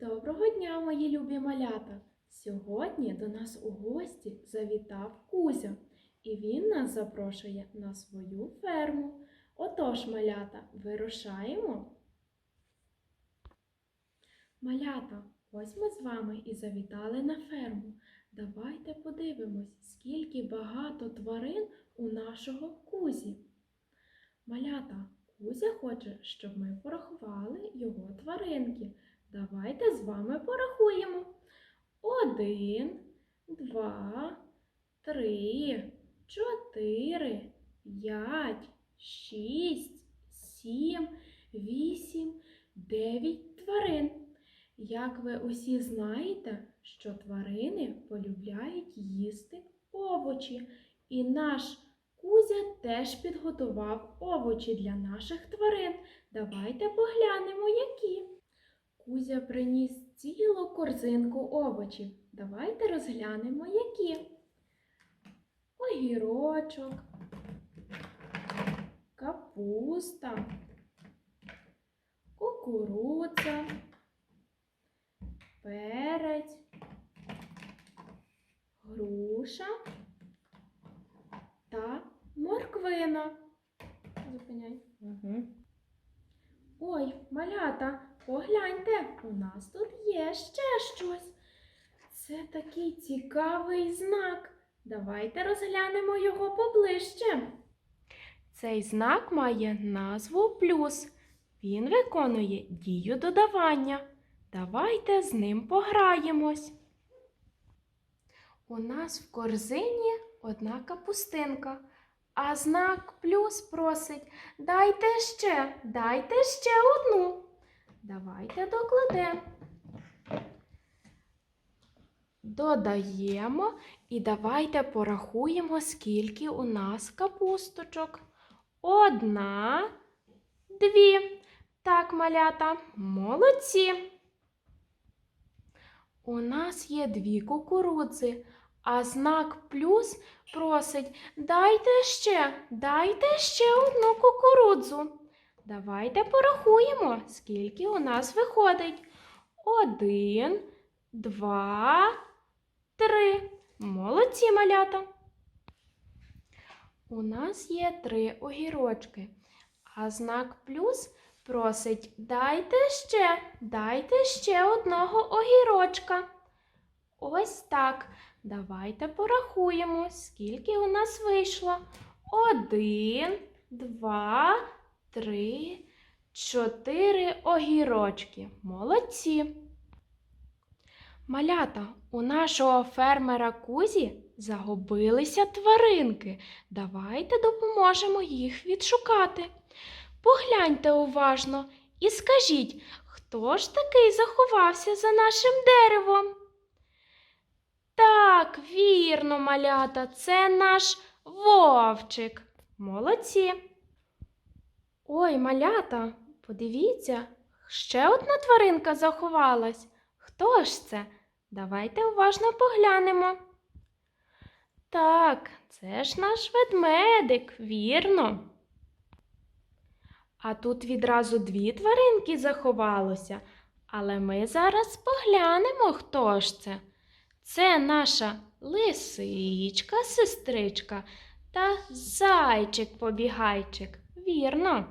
Доброго дня, мої любі малята! Сьогодні до нас у гості завітав Кузя, і він нас запрошує на свою ферму. Отож, малята, вирушаємо. Малята, ось ми з вами і завітали на ферму. Давайте подивимось, скільки багато тварин у нашого Кузі. Малята, Кузя хоче, щоб ми порахували його тваринки. Давайте з вами порахуємо. Один, два, три, чотири, п'ять, шість, сім, вісім, дев'ять тварин. Як ви усі знаєте, що тварини полюбляють їсти овочі, і наш Кузя теж підготував овочі для наших тварин. Давайте поглянемо, які. Кузя приніс цілу корзинку овочів. Давайте розглянемо, які. Огірочок, капуста, кукурудза, перець, груша та морквина. Зупиняй. Угу. Ой, малята, погляньте, у нас тут є ще щось. Це такий цікавий знак. Давайте розглянемо його поближче. Цей знак має назву плюс. Він виконує дію додавання. Давайте з ним пограємось. У нас в корзині одна капустинка, а знак плюс просить Дайте ще, дайте ще одну. Давайте докладемо. Додаємо і давайте порахуємо, скільки у нас капусточок. Одна, дві. Так, малята, молодці. У нас є дві кукурудзи, а знак плюс просить Дайте ще, дайте ще одну кукурудзу. Давайте порахуємо, скільки у нас виходить. Один, два, три. Молодці малята. У нас є три огірочки, а знак плюс просить Дайте ще, дайте ще одного огірочка. Ось так. Давайте порахуємо, скільки у нас вийшло. Один, два, три, чотири огірочки. Молодці. Малята, у нашого фермера Кузі загубилися тваринки. Давайте допоможемо їх відшукати. Погляньте уважно і скажіть, хто ж такий заховався за нашим деревом? Так, вірно, малята, це наш вовчик. Молодці. Ой, малята, подивіться, ще одна тваринка заховалась. Хто ж це? Давайте уважно поглянемо. Так, це ж наш ведмедик, вірно. А тут відразу дві тваринки заховалося, але ми зараз поглянемо, хто ж це. Це наша лисичка, сестричка та зайчик-побігайчик. Вірно.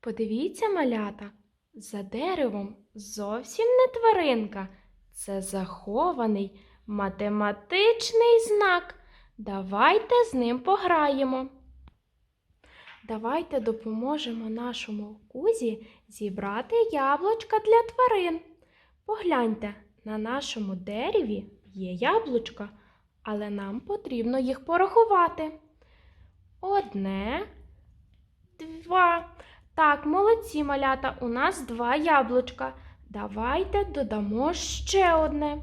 Подивіться, малята, за деревом зовсім не тваринка. Це захований математичний знак. Давайте з ним пограємо. Давайте допоможемо нашому кузі зібрати яблучка для тварин. Погляньте, на нашому дереві є яблучка, але нам потрібно їх порахувати. Одне, два. Так, молодці малята, у нас два яблучка. Давайте додамо ще одне.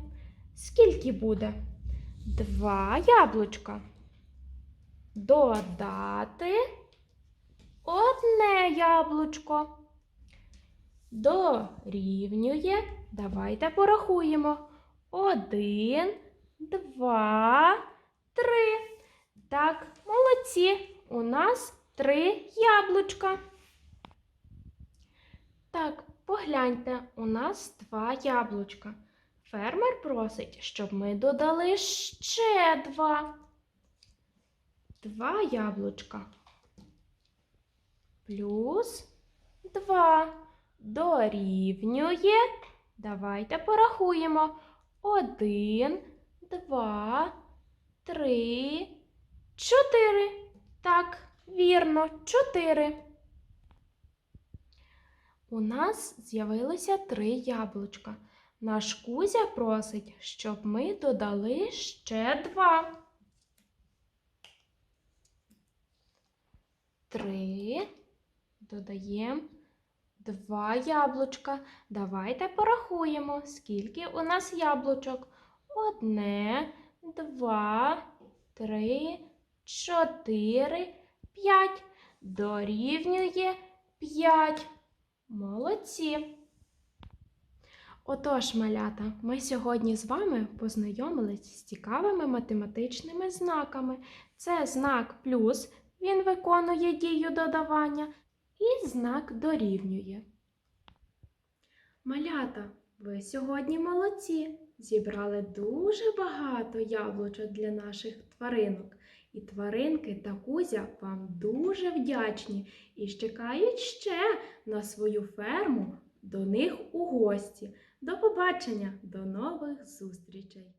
Скільки буде? Два яблучка. Додати одне яблучко. Дорівнює. Давайте порахуємо. Один, два, три. Так, молодці. У нас три яблучка. Так, погляньте, у нас два яблучка. Фермер просить, щоб ми додали ще два. Два яблучка. Плюс два дорівнює. Давайте порахуємо. Один, два, три, чотири. Так, вірно, чотири. У нас з'явилося три яблучка. Наш Кузя просить, щоб ми додали ще два. Три. Додаємо два яблучка. Давайте порахуємо, скільки у нас яблучок. Одне, два, три, чотири, п'ять. Дорівнює п'ять. Молодці. Отож, малята, ми сьогодні з вами познайомились з цікавими математичними знаками. Це знак плюс, він виконує дію додавання, і знак дорівнює. Малята, ви сьогодні молодці. Зібрали дуже багато яблучок для наших тваринок. І тваринки та кузя вам дуже вдячні і чекають ще на свою ферму до них у гості. До побачення, до нових зустрічей!